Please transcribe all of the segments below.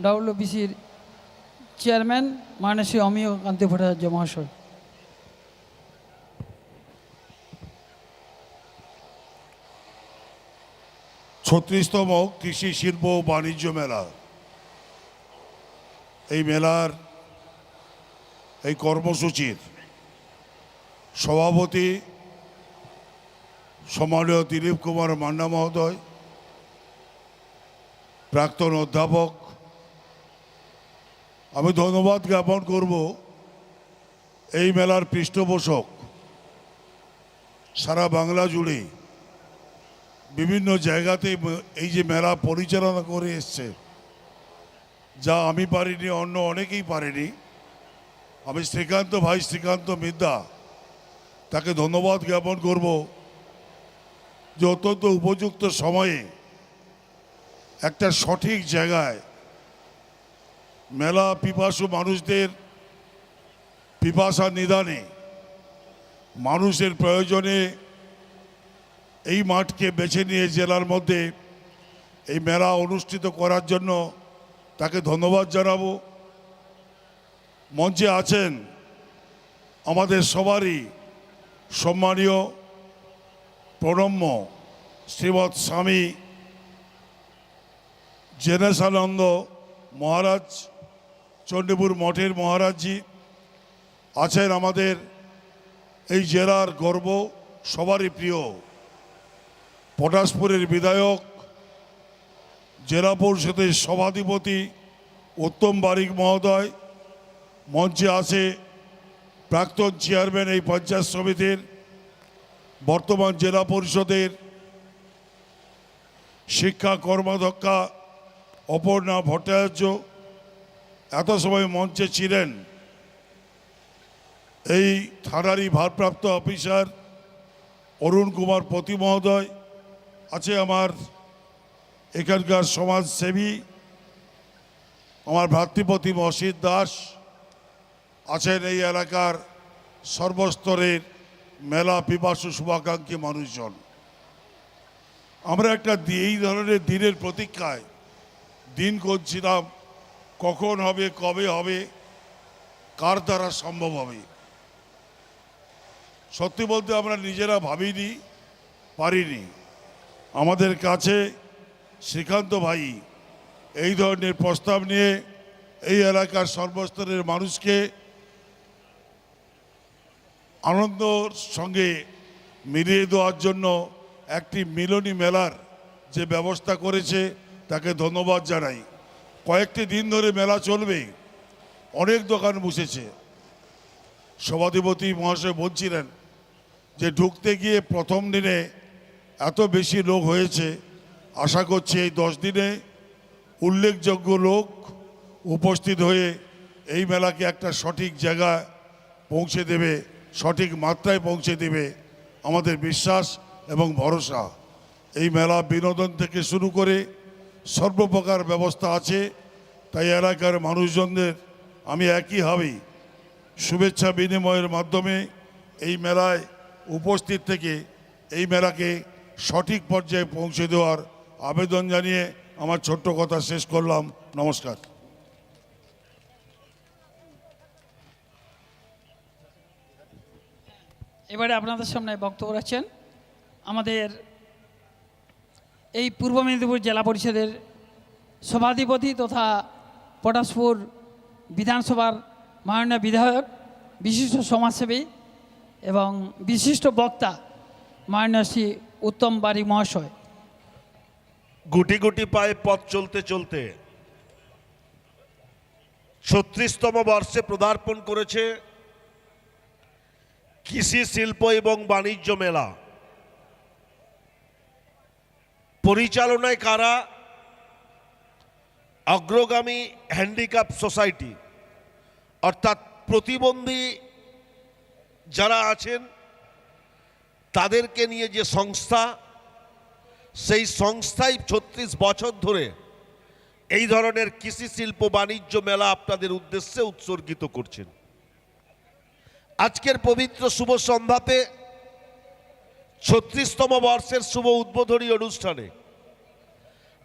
ডাব্লিউবিসির chairman Manasi Amiya Kanti Bhattacharya মহাশয়। ছত্রিশতম কৃষি শিল্প বাণিজ্য মেলা। এই মেলার এই কর্মসূচির সভাপতি সম্মানীয় দিলীপ কুমার মান্না মহোদয়, প্রাক্তন অধ্যাপক আমি ধন্যবাদ জ্ঞাপন করব এই মেলার পৃষ্ঠপোষক সারা বাংলা জুড়ে বিভিন্ন জায়গাতে এই যে মেলা পরিচালনা করে এসছে, যা আমি পারিনি, অন্য অনেকেই পারেনি। আমি শ্রীকান্ত ভাই শ্রীকান্ত মিদ্যা তাকে ধন্যবাদ জ্ঞাপন করব যে অত্যন্ত উপযুক্ত সময়ে একটা সঠিক জায়গায় মেলা পিপাসু মানুষদের পিপাসা নিদানে মানুষের প্রয়োজনে এই মাঠকে বেছে নিয়ে জেলার মধ্যে এই মেলা অনুষ্ঠিত করার জন্য তাকে ধন্যবাদ জানাব। মঞ্চে আছেন আমাদের সবারই সম্মানীয় প্রণম্য শ্রীমৎ স্বামী জেনেশানন্দ মহারাজ চণ্ডীপুর মঠের মহারাজজি আছেন আমাদের এই জেলার গর্ব সবারই প্রিয় পটাশপুরের বিধায়ক, জেলা পরিষদের সভাধিপতি উত্তম বারিক মহোদয়, মঞ্চে আছে প্রাক্তন চেয়ারম্যান এই পঞ্চায়েত সমিতির, বর্তমান জেলা পরিষদের শিক্ষা কর্মাধ্যক্ষা অপর্ণা ভট্টাচার্য এত সময় মঞ্চে ছিলেন এই থানারই ভারপ্রাপ্ত অফিসার অরুণ কুমার পতি মহোদয়, আছে আমার এখানকার সমাজসেবী, আমার ভ্রাতৃপতি মসিদ দাস, আছেন এই এলাকার সর্বস্তরের মেলা পিপাসু শুভাকাঙ্ক্ষী মানুষজন। আমরা একটা এই ধরনের দিনের প্রতীক্ষায় দিন করছিলাম কখন হবে, কবে হবে, কার দ্বারা সম্ভব হবে? সত্যি বলতে আমরা নিজেরা ভাবিনি, পারিনি। আমাদের কাছে শ্রীকান্ত ভাই এই ধরনের প্রস্তাব নিয়ে এই এলাকার সর্বস্তরের মানুষকে আনন্দর সঙ্গে মিলিয়ে দেওয়ার জন্য একটি মিলনী মেলার যে ব্যবস্থা করেছে, তাকে ধন্যবাদ জানাই। কয়েকটি দিন ধরে মেলা চলবে অনেক দোকান বসেছে। সভাধিপতি মহাশয় বলছিলেন যে ঢুকতে গিয়ে প্রথম দিনে এত বেশি লোক হয়েছে। আশা করছি এই দশ দিনে উল্লেখযোগ্য লোক উপস্থিত হয়ে এই মেলাকে একটা সঠিক জায়গায় পৌঁছে দেবে, সঠিক মাত্রায় পৌঁছে দেবে আমাদের বিশ্বাস এবং ভরসা। এই মেলা বিনোদন থেকে শুরু করে সর্বপ্রকার ব্যবস্থা আছে, তাই এলাকার মানুষজনদের আমি একইভাবেই শুভেচ্ছা বিনিময়ের মাধ্যমে এই মেলায় উপস্থিত থেকে এই মেলাকে সঠিক পর্যায়ে পৌঁছে দেওয়ার আবেদন জানিয়ে আমার ছোট্ট কথা শেষ করলাম। নমস্কার। এবারে আপনাদের সামনে বক্তব্য রাখছেন আমাদের এই পূর্ব মেদিনীপুর জেলা পরিষদের সভাধিপতি তথা পটাশপুর বিধানসভার মাননীয় বিধায়ক, বিশিষ্ট সমাজসেবী এবং বিশিষ্ট বক্তা মাননীয় শ্রী উত্তম বারিক মহাশয়। গুটি গুটি পায়ে পথ চলতে চলতে ছত্রিশতম বর্ষে পদার্পণ করেছে কৃষি শিল্প এবং বাণিজ্য মেলা। পরিচালনায় কারা? অগ্রগামী হ্যান্ডিক্যাপ সোসাইটি। অর্থাৎ প্রতিবন্ধী যারা আছেন, তাদেরকে নিয়ে যে সংস্থা, সেই সংস্থাই ছত্রিশ বছর ধরে এই ধরনের কৃষি শিল্প বাণিজ্য মেলা আপনাদের উদ্দেশ্যে উৎসর্গিত করছেন। আজকের পবিত্র শুভ সন্ধ্যাতে ছত্রিশতম বর্ষের শুভ উদ্বোধনী অনুষ্ঠানে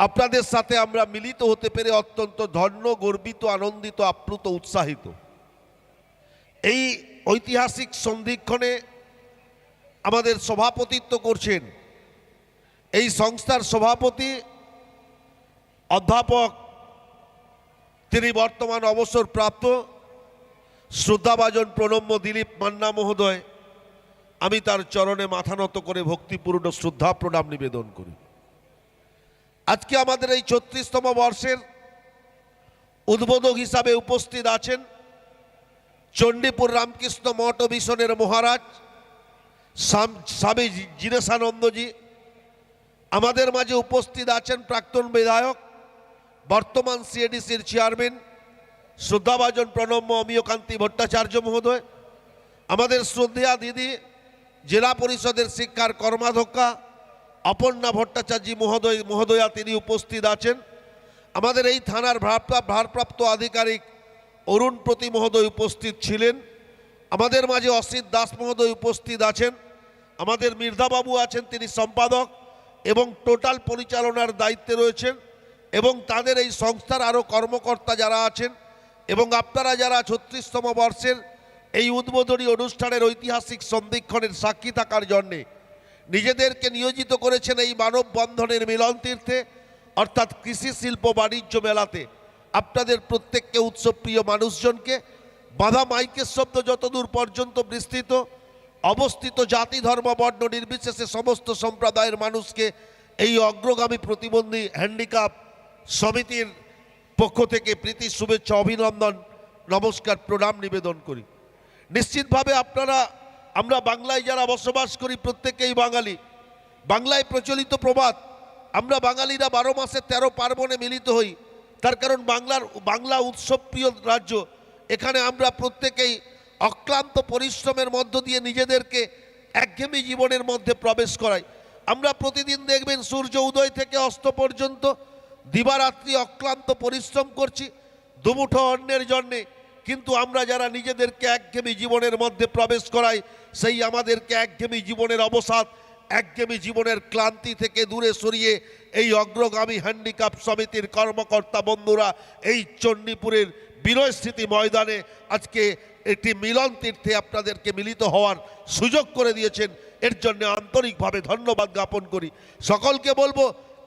আপনাদের সাথে আমরা মিলিত হতে পেরে অত্যন্ত ধন্য, গর্বিত, আনন্দিত, আপ্লুত, উৎসাহিত। এই ঐতিহাসিক সন্ধিক্ষণে আমাদের সভাপতিত্ব করছেন এই সংস্থার সভাপতি, অধ্যাপক, তিনি বর্তমান অবসরপ্রাপ্ত, শ্রদ্ধাভাজন প্রণম্য দিলীপ মান্না মহোদয়। আমি তার চরণে মাথা নত করে ভক্তিপূর্ণ শ্রদ্ধা প্রণাম নিবেদন করি। আজকে আমাদের এই ছত্রিশতম বর্ষের উদ্বোধক হিসাবে উপস্থিত আছেন চণ্ডীপুর রামকৃষ্ণ মঠ মিশনের মহারাজ স্বামী জিনেশানন্দজি। আমাদের মাঝে উপস্থিত আছেন প্রাক্তন বিধায়ক, বর্তমান সিএডিসির চেয়ারম্যান শ্রদ্ধাভাজন প্রণম্য অমিয়কান্তি ভট্টাচার্য মহোদয়। আমাদের শ্রদ্ধেয়া দিদি জেলা পরিষদের শিক্ষার কর্মাধ্যক্ষা অপর্ণা ভট্টাচার্য মহোদয়, মহোদয়া তিনি উপস্থিত আছেন। আমাদের এই থানার ভারপ্রাপ্ত আধিকারিক অরুণ প্রতি মহোদয় উপস্থিত ছিলেন। আমাদের মাঝে অসিত দাস মহোদয় উপস্থিত আছেন। আমাদের মির্ধাবাবু আছেন, তিনি সম্পাদক এবং টোটাল পরিচালনার দায়িত্বে রয়েছেন এবং তাদের এই সংস্থার আরও কর্মকর্তা যারা আছেন এবং আপনারা যারা ছত্রিশতম বর্ষের এই উদ্বোধনী অনুষ্ঠানের ঐতিহাসিক সন্ধিক্ষণের সাক্ষী থাকার জন্যে নিজেদেরকে নিয়োজিত করেছেন এই মানব বন্ধনের মিলন তীর্থে, অর্থাৎ কৃষি শিল্প বাণিজ্য মেলাতে। আপনাদের প্রত্যেককে উৎসবপ্রিয় মানুষজনকে, বাধা মাইকের শব্দ যতদূর পর্যন্ত বিস্তৃত, অবস্থিত জাতি, ধর্ম, বর্ণ নির্বিশেষে সমস্ত সম্প্রদায়ের মানুষকে এই অগ্রগামী প্রতিবন্ধী হ্যান্ডিক্যাপ সমিতির পক্ষ থেকে প্রীতি, শুভেচ্ছা, অভিনন্দন, নমস্কার, প্রণাম, নিবেদন করি। নিশ্চিতভাবে আপনারা, আমরা বাংলায় যারা বসবাস করি প্রত্যেকেই বাঙালি। বাংলায় প্রচলিত প্রবাদ, আমরা বাঙালিরা বারো মাসে তেরো পার্বণে মিলিত হই। তার কারণ বাংলার, বাংলা উৎসবপ্রিয় রাজ্য। এখানে আমরা প্রত্যেকেই অক্লান্ত পরিশ্রমের মধ্য দিয়ে নিজেদেরকে একঘেয়েমি জীবনের মধ্যে প্রবেশ করাই। আমরা প্রতিদিন দেখবেন সূর্য উদয় থেকে অস্ত পর্যন্ত দিবারাত্রি অক্লান্ত পরিশ্রম করছি। দুমুঠো অন্যের জন্যে কিন্তু আমরা যারা নিজেদেরকে একঘেমি জীবনের মধ্যে প্রবেশ করাই, সেই আমাদেরকে একঘেমি জীবনের অবসাদ, একঘেমি জীবনের ক্লান্তি থেকে দূরে সরিয়ে এই অগ্রগামী হ্যান্ডিক্যাপ সমিতির কর্মকর্তা বন্ধুরা এই চণ্ডীপুরের বিনয় স্মৃতি ময়দানে আজকে একটি মিলন তীর্থে আপনাদেরকে মিলিত হওয়ার সুযোগ করে দিয়েছেন। এর জন্য আন্তরিকভাবে ধন্যবাদ জ্ঞাপন করি। সকলকে বলব,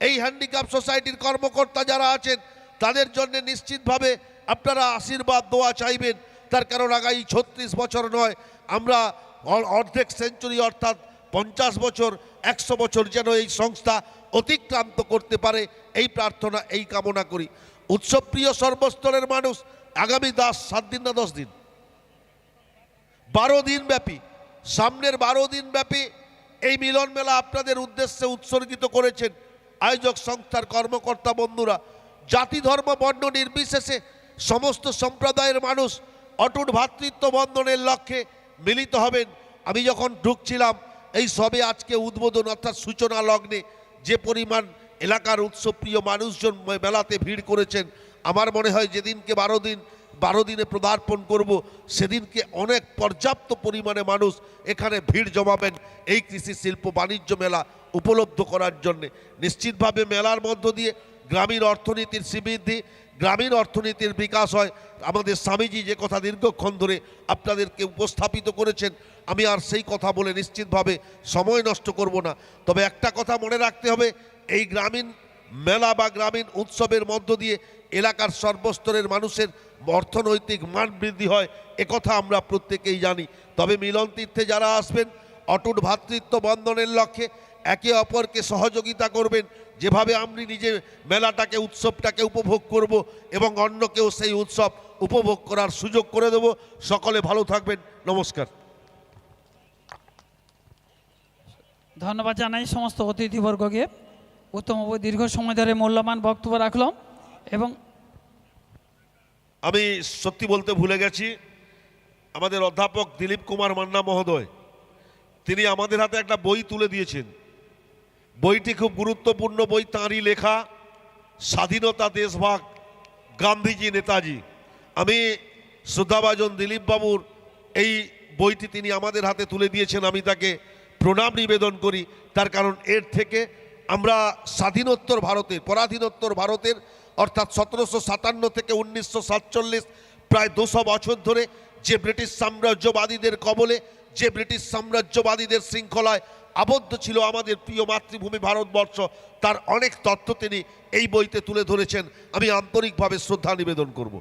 এই হ্যান্ডিক্যাপ সোসাইটির কর্মকর্তা যারা আছেন, তাদের জন্য নিশ্চিতভাবে আপনারা আশীর্বাদ, দোয়া চাইবেন। তার কারণ আগামী ছত্রিশ বছর নয়, আমরা অর্ধেক সেঞ্চুরি অর্থাৎ পঞ্চাশ বছর, একশো বছর যেন এই সংস্থা অতিক্রান্ত করতে পারে, এই প্রার্থনা, এই কামনা করি। উৎসবপ্রিয় সর্বস্তরের মানুষ, আগামী দাস সাত দিন না দশ দিন? বারো দিন ব্যাপী, সামনের বারো দিন ব্যাপী এই মিলন মেলা আপনাদের উদ্দেশ্যে উৎসর্গিত করেছেন আয়োজক সংস্থার কর্মকর্তা বন্ধুরা। জাতি, ধর্ম, বর্ণ নির্বিশেষে সমস্ত সম্প্রদায়ের মানুষ অটুট ভ্রাতৃত্ব বন্ধনের লক্ষ্যে মিলিত হবেন। আমি যখন ঢুকছিলাম, এই সবে আজকে উদ্বোধন অর্থাৎ সূচনা লগ্নে যে পরিমাণ এলাকার উৎসবপ্রিয় মানুষজন মেলাতে ভিড় করেছেন, আমার মনে হয় যেদিনকে বারো দিন, বারো দিনে পদার্পণ করব, সেদিনকে অনেক পর্যাপ্ত পরিমাণে মানুষ এখানে ভিড় জমাবেন এই কৃষি শিল্প বাণিজ্য মেলা উপলব্ধ করার জন্যে। নিশ্চিতভাবে মেলার মধ্য দিয়ে গ্রামীণ অর্থনীতির শ্রীবৃদ্ধি গ্রামীণ অর্থনীতির বিকাশ হয়। আমাদের স্বামীজি যে কথা দীর্ঘক্ষণ ধরে আপনাদেরকে উপস্থাপিত করেছেন, আমি আর সেই কথা বলে নিশ্চিতভাবে সময় নষ্ট করব না। তবে একটা কথা মনে রাখতে হবে, এই গ্রামীণ মেলা বা গ্রামীণ উৎসবের মধ্য দিয়ে এলাকার সর্বস্তরের মানুষের অর্থনৈতিক মান বৃদ্ধি হয় একথা আমরা প্রত্যেকেই জানি। তবে মিলন তীর্থে যারা আসবেন, অটুট ভ্রাতৃত্ব বন্ধনের লক্ষ্যে একে অপরকে সহযোগিতা করবেন। যেভাবে আমি নিজে মেলাটাকে উৎসবটাকে উপভোগ করব এবং অন্যকেও সেই উৎসব উপভোগ করার সুযোগ করে দেব। সকলে ভালো থাকবেন। নমস্কার। ধন্যবাদ জানাই সমস্ত অতিথিবর্গকে। উত্তম দীর্ঘ সময় ধরে মূল্যবান বক্তব্য রাখলাম এবং আমি সত্যি বলতে ভুলে গেছি আমাদের অধ্যাপক দিলীপ কুমার মান্না মহোদয় তিনি আমাদের হাতে একটা বই তুলে দিয়েছেন। বইটি খুব গুরুত্বপূর্ণ বই, তাঁরই লেখা স্বাধীনতা দেশভাগ, গান্ধীজি, নেতাজি। আমি শ্রদ্ধাভাজন দিলীপ বাবুর এই বইটি তিনি আমাদের হাতে তুলে দিয়েছেন, আমি তাকে প্রণাম নিবেদন করি। তার কারণ এর থেকে আমরা স্বাধীনোত্তর ভারতের, পরাধীনোত্তর ভারতের, অর্থাৎ সতেরোশো সাতান্ন থেকে উনিশশো সাতচল্লিশ, প্রায় দুশো বছর ধরে যে ব্রিটিশ সাম্রাজ্যবাদীদের কবলে, যে ব্রিটিশ সাম্রাজ্যবাদীদের শৃঙ্খলায় আবদ্ধ ছিল আমাদের প্রিয় মাতৃভূমি ভারতবর্ষ। তার অনেক তথ্য তিনি এই বইতে তুলে ধরেছেন। আমি আন্তরিকভাবে শ্রদ্ধা নিবেদন করব।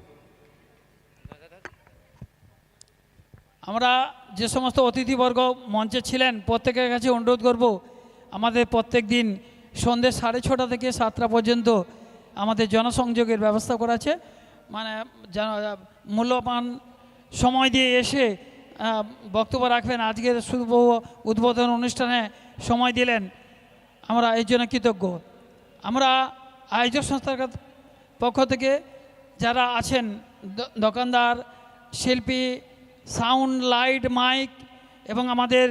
আমরা যে সমস্ত অতিথিবর্গ মঞ্চে ছিলেন, প্রত্যেকের কাছে অনুরোধ করব, আমাদের প্রত্যেক দিন সন্ধ্যে সাড়ে ছটা থেকে সাতটা পর্যন্ত আমাদের জনসংযোগের ব্যবস্থা করা আছে। মানে মূল্যবান সময় দিয়ে এসে বক্তব্য রাখবেন। আজকের শুভ উদ্বোধন অনুষ্ঠানে সময় দিলেন। আমরা এই জন্য কৃতজ্ঞ। আমরা আয়োজক সংস্থার পক্ষ থেকে যারা আছেন দোকানদার, শিল্পী, সাউন্ড, লাইট, মাইক এবং আমাদের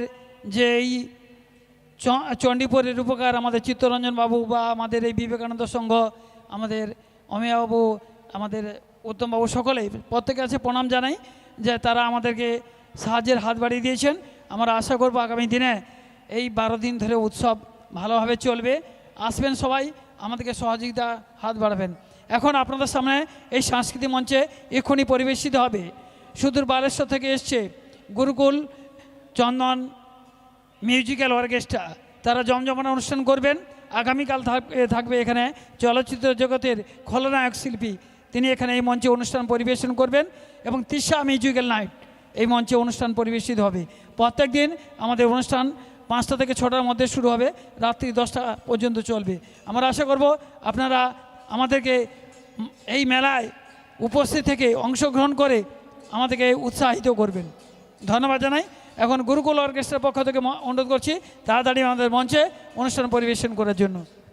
যে এই চণ্ডীপুরের উপকার আমাদের চিত্তরঞ্জন বাবু বা আমাদের এই বিবেকানন্দ সংঘ, আমাদের অমিয়া বাবু আমাদের উত্তমবাবু সকলেই প্রত্যেকে আছে প্রণাম জানাই যে তারা আমাদেরকে সাহায্যের হাত বাড়িয়ে দিয়েছেন। আমরা আশা করব আগামী দিনে এই বারো দিন ধরে উৎসব ভালোভাবে চলবে। আসবেন সবাই, আমাদেরকে সহযোগিতা হাত বাড়াবেন। এখন আপনাদের সামনে এই সাংস্কৃতিক মঞ্চে এক্ষুনি পরিবেশিত হবে। সুদূর বালেশ্বর থেকে এসছে গুরুকুল চন্দন মিউজিক্যাল অর্কেস্ট্রা। তারা জমজমানা অনুষ্ঠান করবেন। আগামীকাল থাক- থাকবে এখানে চলচ্চিত্র জগতের খলনায়ক শিল্পী। তিনি এখানে এই মঞ্চে অনুষ্ঠান পরিবেশন করবেন এবং তিশা মিউজিক্যাল নাইট। এই মঞ্চে অনুষ্ঠান পরিবেশিত হবে। প্রত্যেক দিন আমাদের অনুষ্ঠান পাঁচটা থেকে ছটার মধ্যে শুরু হবে। রাত্রি দশটা পর্যন্ত চলবে। আমরা আশা করব আপনারা আমাদেরকে এই মেলায় উপস্থিত থেকে অংশগ্রহণ করে আমাদেরকে উৎসাহিত করবেন। ধন্যবাদ জানাই। এখন গুরুকুল অর্কেস্ট্রার পক্ষ থেকে অনুরোধ করছি, তাড়াতাড়ি আমাদের মঞ্চে অনুষ্ঠান পরিবেশন করার জন্য।